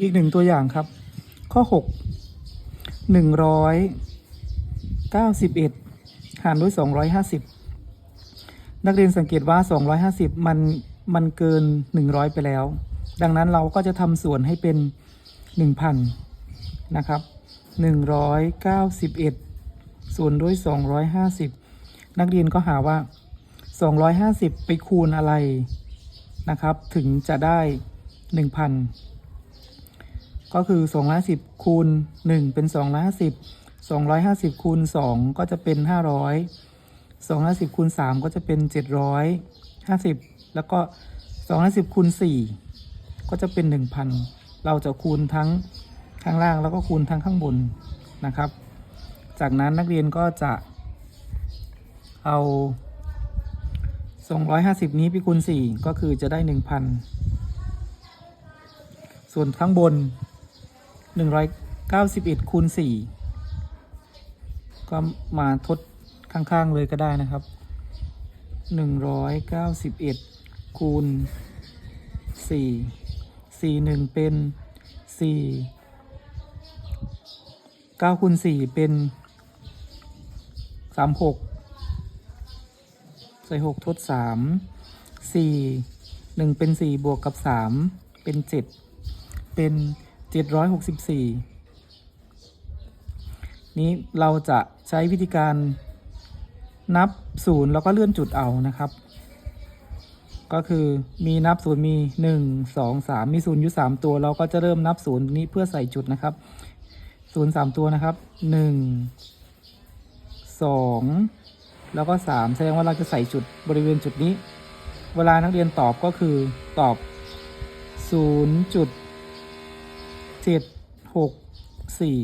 อีกหนึ่งตัวอย่างครับ ข้อหกหนึ่งร้อยเก้าสิบเอ็ดหารด้วยสองร้อยห้าสิบนักเรียนสังเกตว่าสองร้อยห้าสิบมันมันเกินหนึ่งร้อยไปแล้ว ดังนั้นเราก็จะทำส่วนให้เป็นหนึ่งพันนะครับหนึ่งร้อยเก้าสิบเอ็ดส่วนด้วยสองร้อยห้าสิบนักเรียนก็หาว่าสองร้อยห้าสิบไปคูณอะไรนะครับ ถึงจะได้หนึ่งพัน ก็คือ 250คูณ1 เป็น 250 250คูณ2ก็จะเป็น 500 250คูณ3ก็จะเป็น 750 แล้วก็ 250คูณ4ก็จะเป็น 1,000 เราจะคูณทั้งข้างล่างแล้วก็คูณทั้งข้างบนนะครับ จากนั้นนักเรียนก็จะเอา 250 นี้ไปคูณ 4 ก็คือจะได้ 1,000 ส่วนข้างบน 191คูณ4ก็มาทดข้างๆเลยก็ได้นะครับ191คูณ4 4 1เป็น4 9คูณ4เป็น36ใส่6ทด3 4 1เป็น4บวกกับ3เป็น7เป็น 764นี้เราจะใช้วิธีการนับศูนย์แล้วก็เลื่อนจุดเอานะครับ ก็คือมีนับศูนย์มี1 2 3มีศูนย์อยู่3ตัว เราก็จะเริ่มนับศูนย์นี้เพื่อใส่จุดนะครับศูนย์สามตัวนะครับ1 2แล้วก็3แสดงว่าเราจะใส่จุดบริเวณจุดนี้ เวลานักเรียนตอบก็คือตอบ0จุด เจ็ดหกสี่